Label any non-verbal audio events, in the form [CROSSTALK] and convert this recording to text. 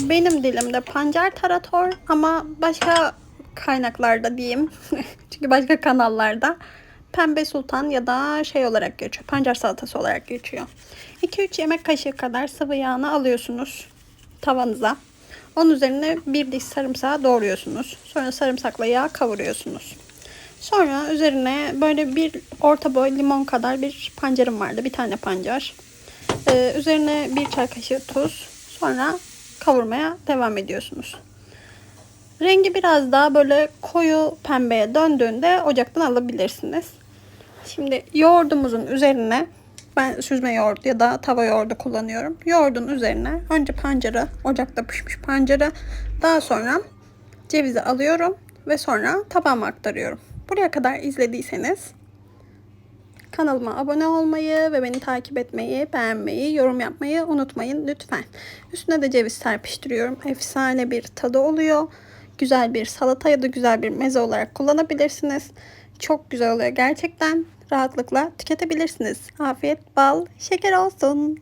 Benim dilimde pancar tarator ama başka kaynaklarda diyeyim. [LAUGHS] Çünkü başka kanallarda pembe sultan ya da şey olarak geçiyor. Pancar salatası olarak geçiyor. 2-3 yemek kaşığı kadar sıvı yağını alıyorsunuz tavanıza. Onun üzerine bir diş sarımsağı doğruyorsunuz. Sonra sarımsakla yağ kavuruyorsunuz. Sonra üzerine böyle bir orta boy limon kadar bir pancarım vardı. Bir tane pancar. Ee, üzerine bir çay kaşığı tuz. Sonra kavurmaya devam ediyorsunuz. Rengi biraz daha böyle koyu pembeye döndüğünde ocaktan alabilirsiniz. Şimdi yoğurdumuzun üzerine ben süzme yoğurt ya da tava yoğurdu kullanıyorum. Yoğurdun üzerine önce pancarı, ocakta pişmiş pancarı, daha sonra cevizi alıyorum ve sonra tabağıma aktarıyorum. Buraya kadar izlediyseniz kanalıma abone olmayı ve beni takip etmeyi, beğenmeyi, yorum yapmayı unutmayın lütfen. Üstüne de ceviz serpiştiriyorum. Efsane bir tadı oluyor. Güzel bir salata ya da güzel bir meze olarak kullanabilirsiniz. Çok güzel oluyor gerçekten. Rahatlıkla tüketebilirsiniz. Afiyet, bal, şeker olsun.